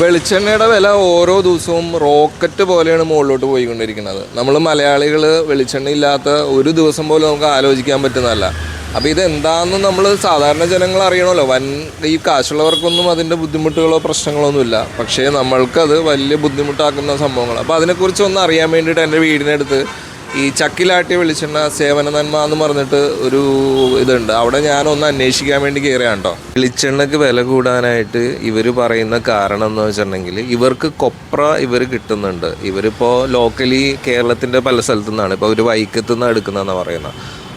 വെളിച്ചെണ്ണയുടെ വില ഓരോ ദിവസവും റോക്കറ്റ് പോലെയാണ് മുകളിലോട്ട് പോയിക്കൊണ്ടിരിക്കുന്നത്. നമ്മൾ മലയാളികൾ വെളിച്ചെണ്ണ ഇല്ലാത്ത ഒരു ദിവസം പോലും നമുക്ക് ആലോചിക്കാൻ പറ്റുന്നതല്ല. അപ്പോൾ ഇതെന്താണെന്ന് നമ്മൾ സാധാരണ ജനങ്ങൾ അറിയണമല്ലോ. വൻ ഈ കാശുള്ളവർക്കൊന്നും അതിന്റെ ബുദ്ധിമുട്ടുകളോ പ്രശ്നങ്ങളോ ഒന്നുമില്ല പക്ഷേ നമ്മൾക്കത് വലിയ ബുദ്ധിമുട്ടാക്കുന്ന സംഭവങ്ങൾ അപ്പോൾ അതിനെക്കുറിച്ച് ഒന്ന് അറിയാൻ വേണ്ടിയിട്ട് എന്റെ വീടിനടുത്ത് ഈ ചക്കിലാട്ടി വെളിച്ചെണ്ണ സേവന നന്മ എന്ന് പറഞ്ഞിട്ട് ഒരു ഇതുണ്ട്. അവിടെ ഞാനൊന്ന് അന്വേഷിക്കാൻ വേണ്ടി കയറിയാണ് കേട്ടോ വെളിച്ചെണ്ണക്ക് വില കൂടാനായിട്ട് ഇവർ പറയുന്ന കാരണം എന്ന് വെച്ചിട്ടുണ്ടെങ്കിൽ ഇവർക്ക് കൊപ്ര ഇവർ കിട്ടുന്നുണ്ട്. ഇവരിപ്പോൾ ലോക്കലി കേരളത്തിന്റെ പല സ്ഥലത്തു നിന്നാണ് ഇപ്പോൾ ഒരു വൈക്കത്തു നിന്ന് എടുക്കുന്നതെന്നാണ് പറയുന്നത്.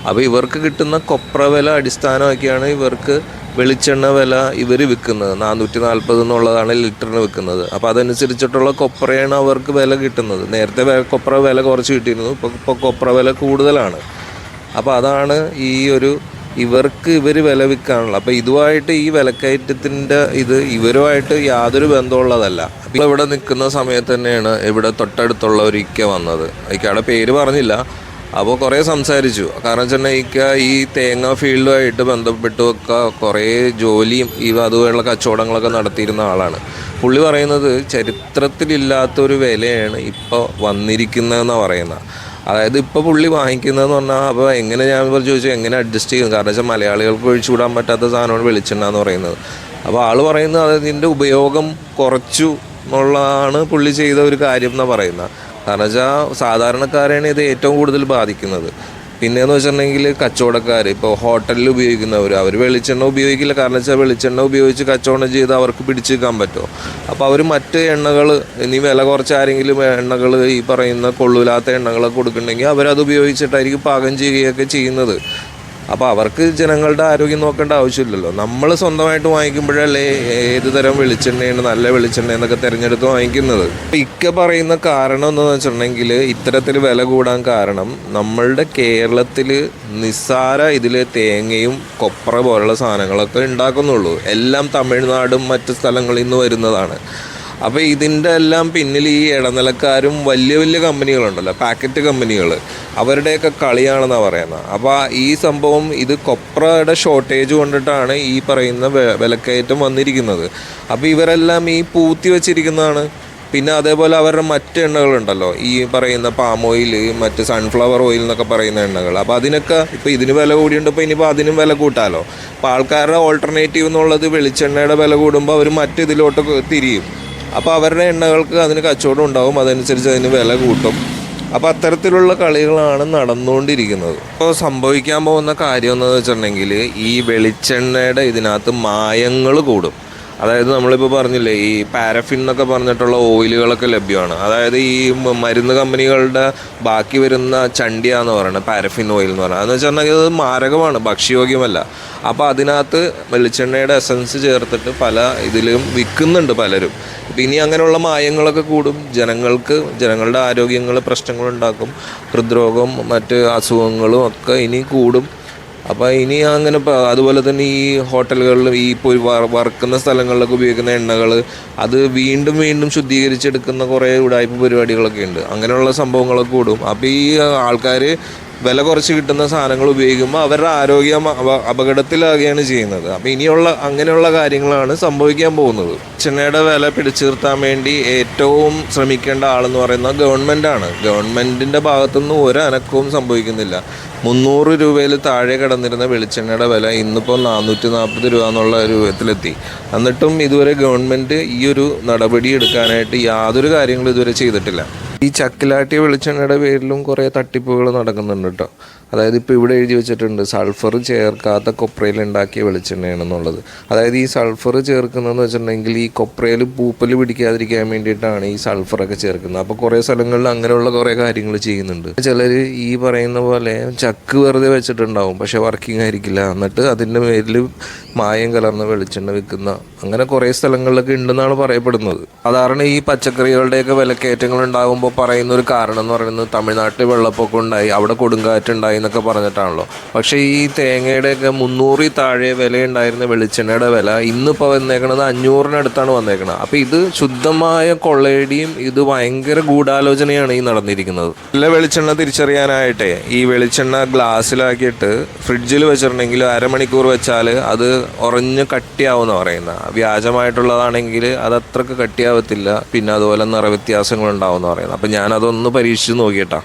അപ്പോൾ ഇവർക്ക് കിട്ടുന്ന കൊപ്ര വില അടിസ്ഥാനമാക്കിയാണ് ഇവർക്ക് വെളിച്ചെണ്ണ വില ഇവർ വിൽക്കുന്നത് നാനൂറ്റി നാൽപ്പത് എന്നുള്ളതാണ് ലിറ്ററിന് വിൽക്കുന്നത് അപ്പോൾ അതനുസരിച്ചിട്ടുള്ള കൊപ്രയാണ് അവർക്ക് വില കിട്ടുന്നത്. നേരത്തെ കൊപ്ര വില കുറച്ച് കിട്ടിയിരുന്നു. ഇപ്പോൾ ഇപ്പോൾ കൊപ്ര വില കൂടുതലാണ്. അപ്പോൾ അതാണ് ഈ ഒരു ഇവർക്ക് ഇവർ വില വിൽക്കാനുള്ള. അപ്പോൾ ഇതുമായിട്ട് ഈ വിലക്കയറ്റത്തിന്റെ ഇത് ഇവരുമായിട്ട് യാതൊരു ബന്ധമുള്ളതല്ല. അപ്പോൾ ഇവിടെ നിൽക്കുന്ന സമയത്ത് തന്നെയാണ് ഇവിടെ തൊട്ടടുത്തുള്ള ഒരു ഇക്ക വന്നത്. ഇക്കയുടെ പേര് പറഞ്ഞില്ല. അപ്പോൾ കുറേ സംസാരിച്ചു. കാരണം വെച്ചിട്ടുണ്ടെങ്കിൽ ഈ തേങ്ങ ഫീൽഡുമായിട്ട് ബന്ധപ്പെട്ടുമൊക്കെ കുറേ ജോലിയും ഈ അതുപോലുള്ള കച്ചവടങ്ങളൊക്കെ നടത്തിയിരുന്ന ആളാണ്. പുള്ളി പറയുന്നത് ചരിത്രത്തിലില്ലാത്തൊരു വിലയാണ് ഇപ്പോൾ വന്നിരിക്കുന്നതെന്നാണ് പറയുന്നത് അതായത് ഇപ്പോൾ പുള്ളി വാങ്ങിക്കുന്നതെന്ന് പറഞ്ഞാൽ അപ്പോൾ എങ്ങനെ ഞാൻ ഇപ്പോൾ ചോദിച്ചു എങ്ങനെ അഡ്ജസ്റ്റ് ചെയ്യും കാരണം വെച്ചാൽ മലയാളികൾക്ക് ഒഴിച്ചുകൂടാൻ പറ്റാത്ത സാധനമാണ് വെളിച്ചെണ്ണ എന്ന് പറയുന്നത്. അപ്പോൾ ആൾ പറയുന്നത് അതിന്റെ ഉപയോഗം കുറച്ചു എന്നുള്ളതാണ് പുള്ളി ചെയ്ത ഒരു കാര്യം എന്നാണ് പറയുന്നത് കാരണം വെച്ചാൽ സാധാരണക്കാരെയാണ് ഇത് ഏറ്റവും കൂടുതൽ ബാധിക്കുന്നത്. പിന്നെയെന്ന് വെച്ചിട്ടുണ്ടെങ്കിൽ കച്ചവടക്കാർ ഇപ്പോൾ ഹോട്ടലിൽ ഉപയോഗിക്കുന്നവർ അവർ വെളിച്ചെണ്ണ ഉപയോഗിക്കില്ല. കാരണം വെച്ചാൽ വെളിച്ചെണ്ണ ഉപയോഗിച്ച് കച്ചവടം ചെയ്ത് അവർക്ക് പിടിച്ചു നിൽക്കാൻ പറ്റുമോ? അപ്പോൾ അവർ മറ്റ് എണ്ണകൾ ഇനി വില കുറച്ച് ആരെങ്കിലും എണ്ണകൾ ഈ പറയുന്ന കൊള്ളൂലാത്ത എണ്ണകളൊക്കെ കൊടുക്കുന്നുണ്ടെങ്കിൽ അവരത് ഉപയോഗിച്ചിട്ടായിരിക്കും പാകം ചെയ്യുകയൊക്കെ ചെയ്യുന്നത്. അപ്പോൾ അവർക്ക് ജനങ്ങളുടെ ആരോഗ്യം നോക്കേണ്ട ആവശ്യമില്ലല്ലോ. നമ്മൾ സ്വന്തമായിട്ട് വാങ്ങിക്കുമ്പോഴല്ലേ ഏത് തരം വെളിച്ചെണ്ണയാണ് നല്ല വെളിച്ചെണ്ണ എന്നൊക്കെ തിരഞ്ഞെടുത്ത് വാങ്ങിക്കുന്നത്. ഇക്ക പറയുന്ന കാരണം എന്താണെന്ന് വെച്ചിട്ടുണ്ടെങ്കിൽ ഇത്തരത്തിൽ വില കൂടാൻ കാരണം നമ്മളുടെ കേരളത്തിൽ നിസ്സാര ഇതിൽ തേങ്ങയും കൊപ്ര പോലുള്ള സാധനങ്ങളൊക്കെ ഉണ്ടാക്കുന്നുള്ളൂ. എല്ലാം തമിഴ്നാടും മറ്റ് സ്ഥലങ്ങളിൽ നിന്ന് വരുന്നതാണ്. അപ്പോൾ ഇതിന്റെ എല്ലാം പിന്നിൽ ഈ ഇടനിലക്കാരും വലിയ വലിയ കമ്പനികളുണ്ടല്ലോ പാക്കറ്റ് കമ്പനികൾ അവരുടെയൊക്കെ കളിയാണെന്നാണ് പറയുന്നത്. അപ്പോൾ ഈ സംഭവം ഇത് കൊപ്രയുടെ ഷോർട്ടേജ് കൊണ്ടിട്ടാണ് ഈ പറയുന്ന വിലക്കയറ്റം വന്നിരിക്കുന്നത്. അപ്പോൾ ഇവരെല്ലാം ഈ പൂത്തി വെച്ചിരിക്കുന്നതാണ്. പിന്നെ അതേപോലെ അവരുടെ മറ്റ് എണ്ണകളുണ്ടല്ലോ ഈ പറയുന്ന പാം ഓയിൽ മറ്റ് സൺഫ്ലവർ ഓയിൽ എന്നൊക്കെ പറയുന്ന എണ്ണകൾ. അപ്പോൾ അതിനൊക്കെ ഇപ്പോൾ ഇതിന് വില കൂടിയുണ്ട് ഇപ്പോൾ ഇനിയിപ്പോൾ അതിനും വില കൂട്ടാലോ? അപ്പോൾ ആൾക്കാരുടെ ഓൾട്ടർനേറ്റീവ് എന്നുള്ളത് വെളിച്ചെണ്ണയുടെ വില കൂടുമ്പോൾ അവർ മറ്റ് ഇതിലോട്ട് തിരിയും. അപ്പോൾ അവരുടെ എണ്ണകൾക്ക് അതിന് കച്ചവടം ഉണ്ടാവും അതനുസരിച്ച് അതിന് വില കൂട്ടും. അപ്പോൾ അത്തരത്തിലുള്ള കളികളാണ് നടന്നുകൊണ്ടിരിക്കുന്നത്. ഇപ്പോൾ സംഭവിക്കാൻ പോകുന്ന കാര്യം എന്ന് വെച്ചിട്ടുണ്ടെങ്കിൽ ഈ വെളിച്ചെണ്ണയുടെ ഇതിനകത്ത് മായങ്ങൾ കൂടും. അതായത് നമ്മളിപ്പോൾ പറഞ്ഞില്ലേ ഈ പാരഫിൻ എന്നൊക്കെ പറഞ്ഞിട്ടുള്ള ഓയിലുകളൊക്കെ ലഭ്യമാണ്. അതായത് ഈ മരുന്ന് കമ്പനികളുടെ ബാക്കി വരുന്ന ചണ്ടിയാന്ന് പറയുന്നത് പാരഫിൻ ഓയിൽ എന്ന് പറയുന്നത് അതെന്ന് വെച്ചിട്ടുണ്ടെങ്കിൽ അത് മാരകമാണ് ഭക്ഷ്യയോഗ്യമല്ല. അപ്പോൾ അതിനകത്ത് വെളിച്ചെണ്ണയുടെ എസൻസ് ചേർത്തിട്ട് പല ഇതിലും വിൽക്കുന്നുണ്ട് പലരും. അപ്പം ഇനി അങ്ങനെയുള്ള മായങ്ങളൊക്കെ കൂടും ജനങ്ങൾക്ക് ജനങ്ങളുടെ ആരോഗ്യങ്ങൾ പ്രശ്നങ്ങളുണ്ടാക്കും ഹൃദ്രോഗം മറ്റ് അസുഖങ്ങളും ഒക്കെ ഇനി കൂടും. അപ്പോൾ ഇനി അങ്ങനെ അതുപോലെ തന്നെ ഈ ഹോട്ടലുകളിലും ഈ ഇപ്പോൾ വറക്കുന്ന സ്ഥലങ്ങളിലൊക്കെ ഉപയോഗിക്കുന്ന എണ്ണകൾ അത് വീണ്ടും വീണ്ടും ശുദ്ധീകരിച്ചെടുക്കുന്ന കുറേ ഉടായ്പ പരിപാടികളൊക്കെ ഉണ്ട്. അങ്ങനെയുള്ള സംഭവങ്ങളൊക്കെ കൂടും. അപ്പോൾ ഈ ആൾക്കാർ വില കുറച്ച് കിട്ടുന്ന സാധനങ്ങൾ ഉപയോഗിക്കുമ്പോൾ അവരുടെ ആരോഗ്യം അപ- അപകടത്തിലാകുകയാണ് ചെയ്യുന്നത്. അപ്പോൾ ഇനിയുള്ള അങ്ങനെയുള്ള കാര്യങ്ങളാണ് സംഭവിക്കാൻ പോകുന്നത്. ചെന്നൈയുടെ വില പിടിച്ചു നിർത്താൻ വേണ്ടി ഏറ്റവും ശ്രമിക്കേണ്ട ആളെന്ന് പറയുന്നത് ഗവൺമെന്റാണ് ഗവൺമെന്റിന്റെ ഭാഗത്തുനിന്ന് ഒരു അനക്കവും സംഭവിക്കുന്നില്ല. മുന്നൂറ് രൂപയിൽ താഴെ കിടന്നിരുന്ന വെളിച്ചെണ്ണയുടെ വില ഇന്നിപ്പോൾ നാനൂറ്റി നാൽപ്പത് രൂപ എന്നുള്ള രൂപത്തിലെത്തി. എന്നിട്ടും ഇതുവരെ ഗവൺമെന്റ് ഈ ഒരു നടപടി എടുക്കാനായിട്ട് യാതൊരു കാര്യങ്ങളും ഇതുവരെ ചെയ്തിട്ടില്ല. ഈ ചക്കിലാട്ടിയ വെളിച്ചെണ്ണയുടെ പേരിലും കുറേ തട്ടിപ്പുകൾ നടക്കുന്നുണ്ട് കേട്ടോ. അതായത് ഇപ്പോൾ ഇവിടെ എഴുതി വെച്ചിട്ടുണ്ട് സൾഫർ ചേർക്കാത്ത കൊപ്രയിൽ ഉണ്ടാക്കിയ വെളിച്ചെണ്ണയാണെന്നുള്ളത്. അതായത് ഈ സൾഫർ ചേർക്കുന്നതെന്ന് വെച്ചിട്ടുണ്ടെങ്കിൽ ഈ കൊപ്രയിൽ പൂപ്പൽ പിടിക്കാതിരിക്കാൻ വേണ്ടിയിട്ടാണ് ഈ സൾഫറൊക്കെ ചേർക്കുന്നത്. അപ്പോൾ കുറേ സ്ഥലങ്ങളിൽ അങ്ങനെയുള്ള കുറേ കാര്യങ്ങൾ ചെയ്യുന്നുണ്ട്. ചിലർ ഈ പറയുന്ന പോലെ ചക്ക് വെറുതെ വെച്ചിട്ടുണ്ടാവും പക്ഷേ വർക്കിംഗ് ആയിരിക്കില്ല. എന്നിട്ട് അതിന്റെ പേരിൽ മായം കലർന്ന വെളിച്ചെണ്ണ വിൽക്കുന്ന അങ്ങനെ കുറേ സ്ഥലങ്ങളിലൊക്കെ ഉണ്ടെന്നാണ് പറയപ്പെടുന്നത്. സാധാരണ ഈ പച്ചക്കറികളുടെയൊക്കെ വിലക്കയറ്റങ്ങൾ ഉണ്ടാകുമ്പോൾ പറയുന്ന ഒരു കാരണം എന്ന് പറയുന്നത് തമിഴ്നാട്ടിൽ വെള്ളപ്പൊക്കം ഉണ്ടായി അവിടെ കൊടുങ്കാറ്റുണ്ടായി എന്നൊക്കെ പറഞ്ഞിട്ടാണല്ലോ. പക്ഷേ ഈ തേങ്ങയുടെയൊക്കെ മുന്നൂറിൽ താഴെ വില ഉണ്ടായിരുന്ന വെളിച്ചെണ്ണയുടെ വില ഇന്നിപ്പോൾ വന്നേക്കണത് അഞ്ഞൂറിനടുത്താണ് വന്നേക്കണത്. അപ്പോൾ ഇത് ശുദ്ധമായ കൊള്ളയടിയും ഇത് ഭയങ്കര ഗൂഢാലോചനയാണ് ഈ നടന്നിരിക്കുന്നത്. നല്ല വെളിച്ചെണ്ണ തിരിച്ചറിയാനായിട്ടേ ഈ വെളിച്ചെണ്ണ ഗ്ലാസ്സിലാക്കിയിട്ട് ഫ്രിഡ്ജിൽ വെച്ചിട്ടുണ്ടെങ്കിൽ അരമണിക്കൂർ വെച്ചാൽ അത് ഉറഞ്ഞ് കട്ടിയാവുമെന്ന് പറയുന്നത്. വ്യാജമായിട്ടുള്ളതാണെങ്കിൽ അത് അത്രയ്ക്ക് കട്ടിയാവത്തില്ല. പിന്നെ അതുപോലെ നിറവ്യത്യാസങ്ങൾ ഉണ്ടാവും എന്ന് പറയുന്നത് അപ്പം ഞാനതൊന്ന് പരീക്ഷിച്ച് നോക്കിയിട്ടാ.